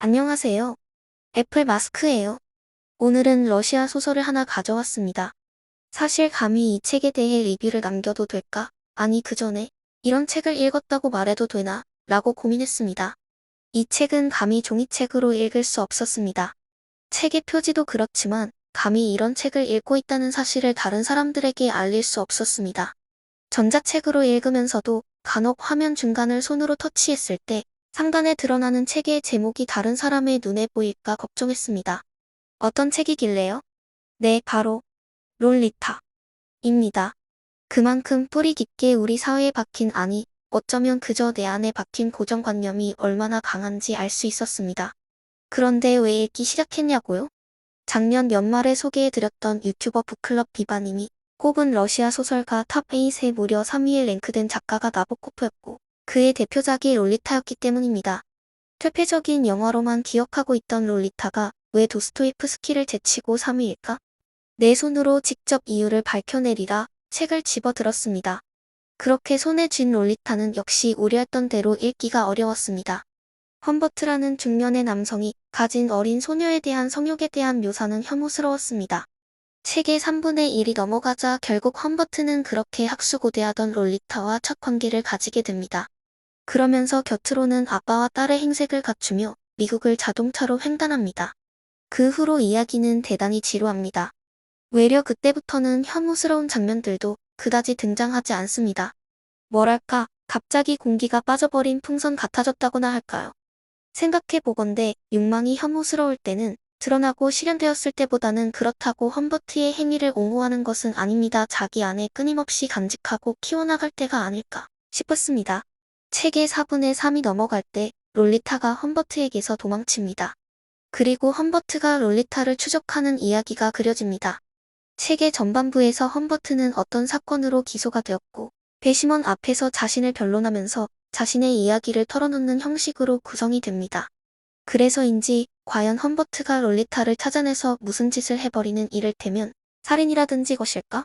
안녕하세요. 애플 마스크예요. 오늘은 러시아 소설을 하나 가져왔습니다. 사실 감히 이 책에 대해 리뷰를 남겨도 될까? 아니 그 전에 이런 책을 읽었다고 말해도 되나? 라고 고민했습니다. 이 책은 감히 종이책으로 읽을 수 없었습니다. 책의 표지도 그렇지만 감히 이런 책을 읽고 있다는 사실을 다른 사람들에게 알릴 수 없었습니다. 전자책으로 읽으면서도 간혹 화면 중간을 손으로 터치했을 때 상단에 드러나는 책의 제목이 다른 사람의 눈에 보일까 걱정했습니다. 어떤 책이길래요? 네, 바로 롤리타. 입니다. 그만큼 뿌리 깊게 우리 사회에 박힌 아니, 어쩌면 그저 내 안에 박힌 고정관념이 얼마나 강한지 알 수 있었습니다. 그런데 왜 읽기 시작했냐고요? 작년 연말에 소개해드렸던 유튜버 북클럽 비바님이 꼽은 러시아 소설가 탑8에 무려 3위에 랭크된 작가가 나보코프였고 그의 대표작이 롤리타였기 때문입니다. 퇴폐적인 영화로만 기억하고 있던 롤리타가 왜 도스토예프스키를 제치고 3위일까? 내 손으로 직접 이유를 밝혀내리라 책을 집어들었습니다. 그렇게 손에 쥔 롤리타는 역시 우려했던 대로 읽기가 어려웠습니다. 험버트라는 중년의 남성이 가진 어린 소녀에 대한 성욕에 대한 묘사는 혐오스러웠습니다. 책의 3분의 1이 넘어가자 결국 험버트는 그렇게 학수고대하던 롤리타와 첫 관계를 가지게 됩니다. 그러면서 곁으로는 아빠와 딸의 행색을 갖추며 미국을 자동차로 횡단합니다. 그 후로 이야기는 대단히 지루합니다. 외려 그때부터는 혐오스러운 장면들도 그다지 등장하지 않습니다. 뭐랄까, 갑자기 공기가 빠져버린 풍선 같아졌다고나 할까요? 생각해보건대 욕망이 혐오스러울 때는 드러나고 실현되었을 때보다는 그렇다고 험버트의 행위를 옹호하는 것은 아닙니다. 자기 안에 끊임없이 간직하고 키워나갈 때가 아닐까 싶었습니다. 책의 4분의 3이 넘어갈 때 롤리타가 험버트에게서 도망칩니다. 그리고 험버트가 롤리타를 추적하는 이야기가 그려집니다. 책의 전반부에서 험버트는 어떤 사건으로 기소가 되었고 배심원 앞에서 자신을 변론하면서 자신의 이야기를 털어놓는 형식으로 구성이 됩니다. 그래서인지 과연 험버트가 롤리타를 찾아내서 무슨 짓을 해버리는 이를테면 살인이라든지 것일까?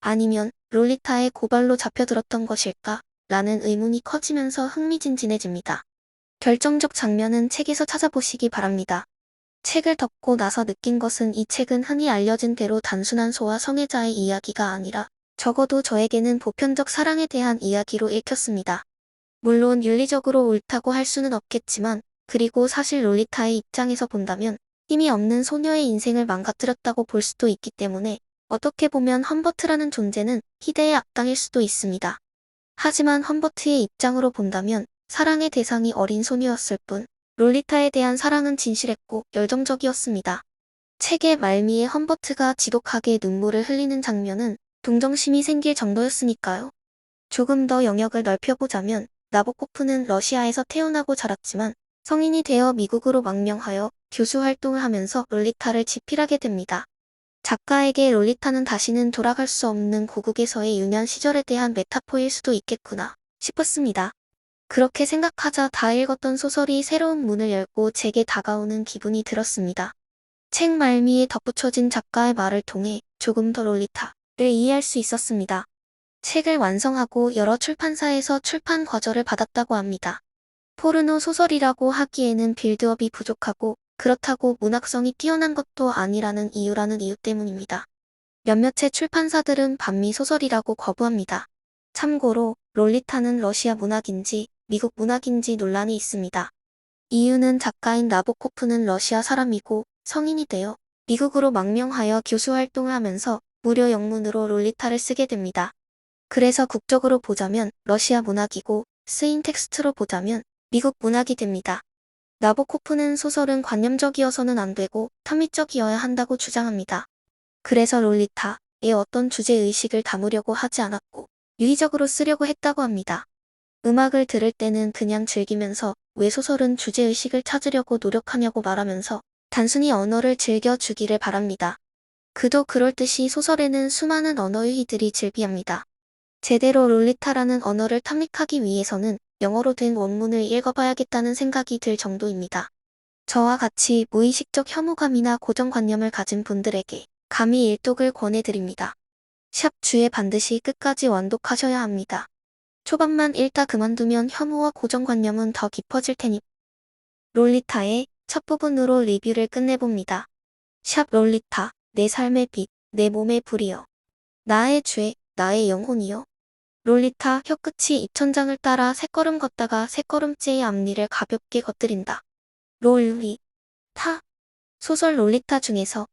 아니면 롤리타의 고발로 잡혀들었던 것일까? 라는 의문이 커지면서 흥미진진해집니다. 결정적 장면은 책에서 찾아보시기 바랍니다. 책을 덮고 나서 느낀 것은 이 책은 흔히 알려진 대로 단순한 소와 성애자의 이야기가 아니라 적어도 저에게는 보편적 사랑에 대한 이야기로 읽혔습니다. 물론 윤리적으로 옳다고 할 수는 없겠지만 그리고 사실 롤리타의 입장에서 본다면 힘이 없는 소녀의 인생을 망가뜨렸다고 볼 수도 있기 때문에 어떻게 보면 험버트라는 존재는 희대의 악당일 수도 있습니다. 하지만 험버트의 입장으로 본다면 사랑의 대상이 어린 소녀였을 뿐 롤리타에 대한 사랑은 진실했고 열정적이었습니다. 책의 말미에 험버트가 지독하게 눈물을 흘리는 장면은 동정심이 생길 정도였으니까요. 조금 더 영역을 넓혀보자면 나보코프는 러시아에서 태어나고 자랐지만 성인이 되어 미국으로 망명하여 교수 활동을 하면서 롤리타를 지필하게 됩니다. 작가에게 롤리타는 다시는 돌아갈 수 없는 고국에서의 유년 시절에 대한 메타포일 수도 있겠구나 싶었습니다. 그렇게 생각하자 다 읽었던 소설이 새로운 문을 열고 제게 다가오는 기분이 들었습니다. 책 말미에 덧붙여진 작가의 말을 통해 조금 더 롤리타를 이해할 수 있었습니다. 책을 완성하고 여러 출판사에서 출판 거절을 받았다고 합니다. 포르노 소설이라고 하기에는 빌드업이 부족하고 그렇다고 문학성이 뛰어난 것도 아니라는 이유라는 이유 때문입니다. 몇몇의 출판사들은 반미 소설이라고 거부합니다. 참고로 롤리타는 러시아 문학인지 미국 문학인지 논란이 있습니다. 이유는 작가인 나보코프는 러시아 사람이고 성인이 되어 미국으로 망명하여 교수 활동을 하면서 무료 영문으로 롤리타를 쓰게 됩니다. 그래서 국적으로 보자면 러시아 문학이고 쓰인 텍스트로 보자면 미국 문학이 됩니다. 나보코프는 소설은 관념적이어서는 안 되고 탐미적이어야 한다고 주장합니다. 그래서 롤리타에 어떤 주제의식을 담으려고 하지 않았고 유의적으로 쓰려고 했다고 합니다. 음악을 들을 때는 그냥 즐기면서 왜 소설은 주제의식을 찾으려고 노력하냐고 말하면서 단순히 언어를 즐겨주기를 바랍니다. 그도 그럴 듯이 소설에는 수많은 언어 유희들이 즐비합니다. 제대로 롤리타라는 언어를 탐닉하기 위해서는 영어로 된 원문을 읽어봐야겠다는 생각이 들 정도입니다. 저와 같이 무의식적 혐오감이나 고정관념을 가진 분들에게 감히 일독을 권해드립니다. 샵 주에 반드시 끝까지 완독하셔야 합니다. 초반만 읽다 그만두면 혐오와 고정관념은 더 깊어질 테니. 롤리타의 첫 부분으로 리뷰를 끝내봅니다. 샵 롤리타, 내 삶의 빛, 내 몸의 불이여. 나의 죄, 나의 영혼이여. 롤리타 혀끝이 입천장을 따라 세 걸음 걷다가 세 걸음째의 앞니를 가볍게 걷들인다. 롤리, 타. 소설 롤리타 중에서